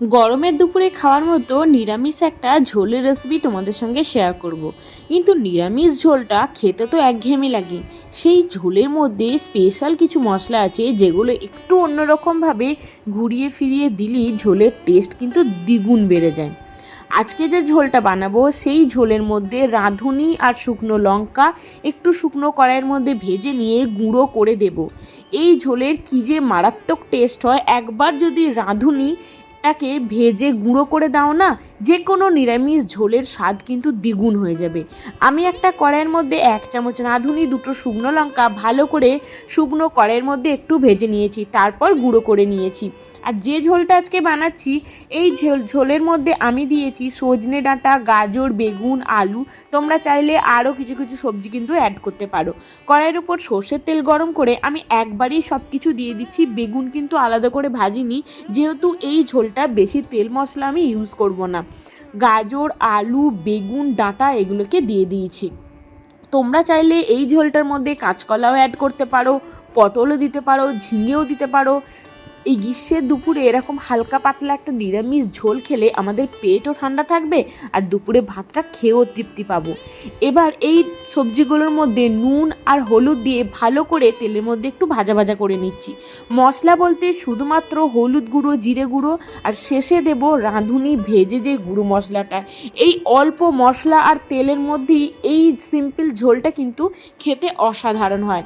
গরমের দুপুরে খাওয়ার মতো নিরামিষ একটা ঝোলের রেসিপি তোমাদের সঙ্গে শেয়ার করব। কিন্তু নিরামিষ ঝোলটা খেতে তো একঘেয়েমি লাগে। সেই ঝোলের মধ্যে স্পেশাল কিছু মশলা আছে যেগুলো একটু অন্যরকমভাবে ঘুরিয়ে ফিরিয়ে দিলেই ঝোলের টেস্ট কিন্তু দ্বিগুণ বেড়ে যায়। আজকে যে ঝোলটা বানাবো সেই ঝোলের মধ্যে রাঁধুনি আর শুকনো লঙ্কা একটু শুকনো কড়াইয়ের মধ্যে ভেজে নিয়ে গুঁড়ো করে দেব। এই ঝোলের কী যে মারাত্মক টেস্ট হয়, একবার যদি রাঁধুনি টাকে ভেজে গুঁড়ো করে দাও না যে কোনো নিরামিষ ঝোলের স্বাদ কিন্তু দ্বিগুণ হয়ে যাবে। আমি একটা কড়াইয়ের মধ্যে এক চামচ রাঁধুনি, দুটো শুকনো লঙ্কা, ভালো করে শুকনো কড়াইয়ের মধ্যে একটু ভেজে নিয়েছি, তারপর গুঁড়ো করে নিয়েছি। আর যে ঝোলটা আজকে বানাচ্ছি, এই ঝোল, ঝোলের মধ্যে আমি দিয়েছি সজনে ডাঁটা, গাজর, বেগুন, আলু। তোমরা চাইলে আরও কিছু কিছু সবজি কিন্তু অ্যাড করতে পারো। কড়াইয়ের উপর সর্ষের তেল গরম করে আমি একবারই সব কিছু দিয়ে দিচ্ছি। বেগুন কিন্তু আলাদা করে ভাজিনি, যেহেতু এই ঝোলটা বেশি তেল মশলা আমি ইউজ করব না। গাজর, আলু, বেগুন, ডাঁটা এগুলোকে দিয়ে দিয়েছি। তোমরা চাইলে এই ঝোলটার মধ্যে কাঁচকলাও অ্যাড করতে পারো, পটলও দিতে পারো, ঝিঙেও দিতে পারো। এই গ্রীষ্মের দুপুরে এরকম হালকা পাতলা একটা নিরামিষ ঝোল খেলে আমাদের পেটও ঠান্ডা থাকবে আর দুপুরে ভাতটা খেয়েও তৃপ্তি পাবো। এবার এই সবজিগুলোর মধ্যে নুন আর হলুদ দিয়ে ভালো করে তেলের মধ্যে একটু ভাজা ভাজা করে নিচ্ছি। মশলা বলতে শুধুমাত্র হলুদ গুঁড়ো, জিরে গুঁড়ো আর শেষে দেব রাঁধুনি ভেজে যে গুঁড়ো মশলাটা। এই অল্প মশলা আর তেলের মধ্যেই এই সিম্পল ঝোলটা কিন্তু খেতে অসাধারণ হয়।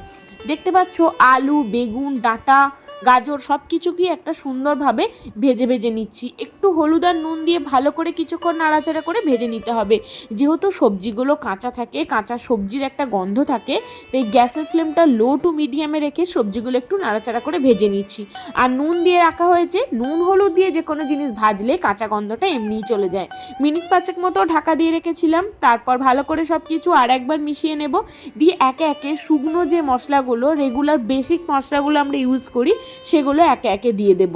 দেখতে পাচ্ছ আলু, বেগুন, ডাঁটা, গাজর সব কিছু কিছুকেই একটা সুন্দরভাবে ভেজে ভেজে নিচ্ছি। একটু হলুদ আর নুন দিয়ে ভালো করে কিছুক্ষণ নাড়াচাড়া করে ভেজে নিতে হবে। যেহেতু সবজিগুলো কাঁচা থাকে, কাঁচা সবজির একটা গন্ধ থাকে, তাই গ্যাসের ফ্লেমটা লো টু মিডিয়ামে রেখে সবজিগুলো একটু নাড়াচাড়া করে ভেজে নিচ্ছি। আর নুন দিয়ে রাখা হয়েছে, নুন হলুদ দিয়ে যে কোনো জিনিস ভাজলে কাঁচা গন্ধটা এমনিই চলে যায়। মিনিট পাঁচেক মতো ঢাকা দিয়ে রেখেছিলাম, তারপর ভালো করে সব কিছু আর একবার মিশিয়ে নেব। দিয়ে একে একে শুকনো যে মশলাগুলো রেগুলার বেসিক মশলাগুলো আমরা ইউজ করি, সেগুলো একে একে দিয়ে দেব।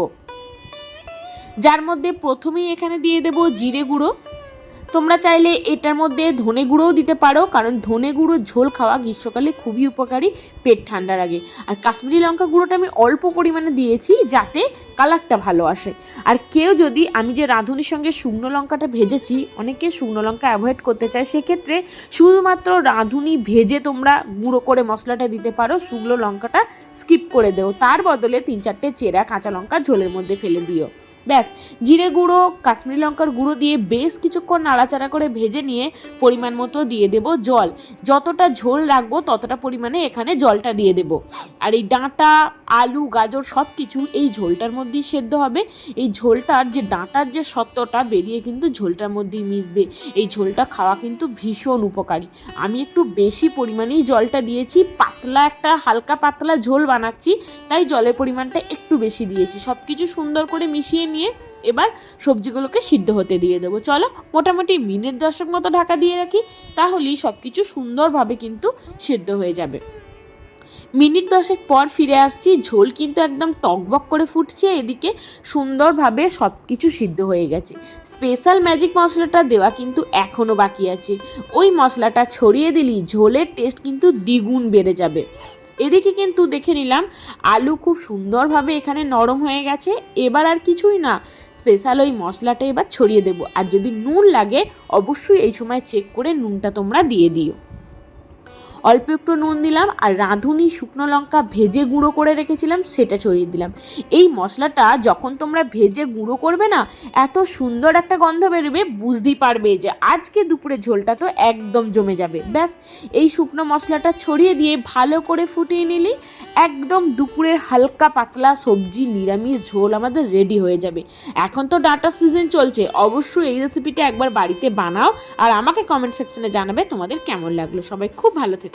যার মধ্যে প্রথমেই এখানে দিয়ে দেব জিরে গুঁড়ো। তোমরা চাইলে এটার মধ্যে ধনে গুঁড়োও দিতে পারো, কারণ ধনে গুঁড়ো ঝোল খাওয়া গ্রীষ্মকালে খুবই উপকারী, পেট ঠান্ডার আগে আর কাশ্মীরি লঙ্কা গুঁড়োটা আমি অল্প পরিমাণে দিয়েছি, যাতে কালারটা ভালো আসে। আর কেউ যদি আমি যে রাঁধুনির সঙ্গে শুকনো লঙ্কাটা ভেজেছি, অনেকে শুকনো লঙ্কা অ্যাভয়েড করতে চায়, সেক্ষেত্রে শুধুমাত্র রাঁধুনি ভেজে তোমরা গুঁড়ো করে মশলাটা দিতে পারো, শুকনো লঙ্কাটা স্কিপ করে দেও। তার বদলে তিন চারটে চেরা কাঁচা লঙ্কা ঝোলের মধ্যে ফেলে দিও। ব্যাস, জিরে গুঁড়ো, কাশ্মীরি লঙ্কার গুঁড়ো দিয়ে বেশ কিছুক্ষণ নাড়াচাড়া করে ভেজে নিয়ে পরিমাণ মতো দিয়ে দেব জল। যতটা ঝোল রাখব ততটা পরিমাণে এখানে জলটা দিয়ে দেব। আর এই ডাঁটা, আলু, গাজর সব কিছু এই ঝোলটার মধ্যেই সেদ্ধ হবে। এই ঝোলটার যে ডাঁটার যে সত্ত্বটা বেরিয়ে কিন্তু ঝোলটার মধ্যেই মিশবে। এই ঝোলটা খাওয়া কিন্তু ভীষণ উপকারী। আমি একটু বেশি পরিমাণেই জলটা দিয়েছি, পাতলা একটা, হালকা পাতলা ঝোল বানাচ্ছি, তাই জলের পরিমাণটা একটু বেশি দিয়েছি। সব কিছু সুন্দর করে মিশিয়ে নিয়ে এবার সবজিগুলোকে সিদ্ধ হতে দিয়ে দেবো। চলো মোটামুটি মিনিট দশেক মতো ঢাকা দিয়ে রাখি, তাহলেই সব কিছু সুন্দরভাবে কিন্তু সিদ্ধ হয়ে যাবে। মিনিট দশেক পর ফিরে আসছি, ঝোল কিন্তু একদম টকবক করে ফুটছে, এদিকে সুন্দরভাবে সব কিছু সিদ্ধ হয়ে গেছে। স্পেশাল ম্যাজিক মশলাটা দেওয়া কিন্তু এখনও বাকি আছে। ওই মশলাটা ছড়িয়ে দিলেই ঝোলের টেস্ট কিন্তু দ্বিগুণ বেড়ে যাবে। এদিকে কিন্তু দেখে নিলাম, আলু খুব সুন্দরভাবে এখানে নরম হয়ে গেছে। এবার আর কিছুই না স্পেশাল ওই মশলাটা এবার ছড়িয়ে দেবো। আর যদি নুন লাগে, অবশ্যই এই সময় চেক করে নুনটা তোমরা দিয়ে দিও। অল্প একটু নুন দিলাম আর রাঁধুনি শুকনো লঙ্কা ভেজে গুঁড়ো করে রেখেছিলাম, সেটা ছড়িয়ে দিলাম। এই মশলাটা যখন তোমরা ভেজে গুঁড়ো করবে না, এত সুন্দর একটা গন্ধ বেরোবে, বুঝতেই পারবে যে আজকে দুপুরে ঝোলটা তো একদম জমে যাবে। ব্যাস, এই শুকনো মশলাটা ছড়িয়ে দিয়ে ভালো করে ফুটিয়ে নিলি, একদম দুপুরের হালকা পাতলা সবজি নিরামিষ ঝোল আমাদের রেডি হয়ে যাবে। এখন তো ডাটা সিজন চলছে, অবশ্যই এই রেসিপিটা একবার বাড়িতে বানাও আর আমাকে কমেন্ট সেকশনে জানাবে তোমাদের কেমন লাগল। সবাই খুব ভালো থেকো।